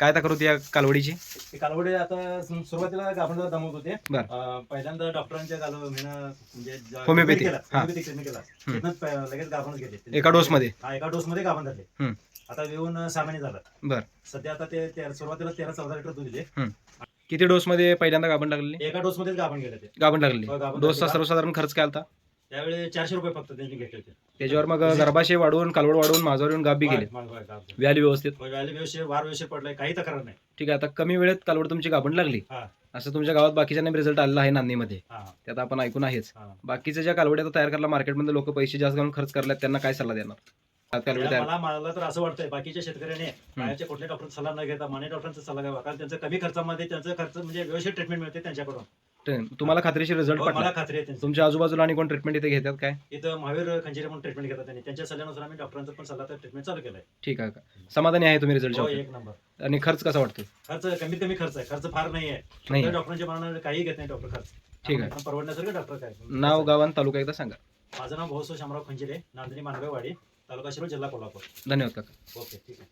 काय तक्रार होती या कालवडीची ते कालवडे आता सु- सुरुवातीला गाभणाला दमवत होते बर. अं, पहिल्यांदा डॉक्टरांच्या गाल म्हिणं म्हणजे ज- होमिओपॅथी. treatment केला, हा. होमिओपॅथिक treatment केला. तिथनंच प- लगेच गाभण घेतले एका डोसमध्ये हा एका डोस मध्ये गाभण झाले. आता येऊन सहा महिने झाला बर. सध्या आता ते ते- सुरुवातीला तेरा चौदा लिटर दूध दिले किती डोसमध्ये पहिल्यांदा गाभण लागलेली एका डोस मध्येच गाभण गेले ते गाभण लागलेली हो, गाभण डोसचा लागली. सर्वसाधारण खर्च काय होता त्यावेळी चारशे रुपये फक्त त्यांनी घेतले होते. त्याच्यावर मग गर्भाशय वाढवून कालवड वाढवून माझ्यावर येऊन गाभ बी गेले. व्याली व्यवस्थित. होय, व्याली व्यवस्थित वार व्यवस्थित पडलाय काही तक्रार नाही. ठीक आहे आता कमी वेळेत कालवड तुमची गाभण लागली. हा. असं तुमच्या गावात बाकीच्या रिझल्ट आलेला आहे नांदीमध्ये हा. त्यात आपण ऐकून आहेच. हा. बाकीच्या ज्या कालवड्या आता तयार करायला मार्केटमध्ये लोक पैसे जास्त घालून खर्च करल्यात त्यांना काय सल्ला देणार? कालवडी तयार. मला मला तर असं वाटतंय बाकीच्या शेतकऱ्याने बाहेरच्या कुठल्या डॉक्टरचा सल्ला न घेता माने डॉक्टरांचा सल्ला घ्यावा. कारण त्यांचं कमी खर्चामध्ये त्यांचं खर्च म्हणजे व्यवस्थित ट्रीटमेंट मिळते त्यांच्याकडून. तुम्हाला खात्रीशीर रिझल्ट हो, पडला मला खात्री आहे त्यांची. तुमच्या आजूबाजूला आणि कोण ट्रीटमेंट इथे घेतात काय? इथं महावीर खंजिरे म्हणून ट्रीटमेंट घेतात त्यांनी. त्यांच्या सल्ल्यानुसार आम्ही डॉक्टरांचा पण सल्ला ट्रीटमेंट चालू केलाय. ठीक आहे का? समाधानी आहे तुम्ही हो रिझल्ट एक नंबर. आणि खर्च कसा वाटतो खर्च कमीत कमी खर्च आहे. खर्च फार नाही आहे. नाही डॉक्टरांच्या मनाने काही घेत नाही डॉक्टर खर्च. ठीक आहे. आपण परवडण्यासारखं डॉक्टर काय? नाव गाव आणि तालुका एकदा सांगा. माझं नाव भाऊसो शामराव खंजिरे नांदणी मानवेवाडी तालुका शिरोळ जिल्हा कोल्हापूर. धन्यवाद काका. ओके ठीक आहे.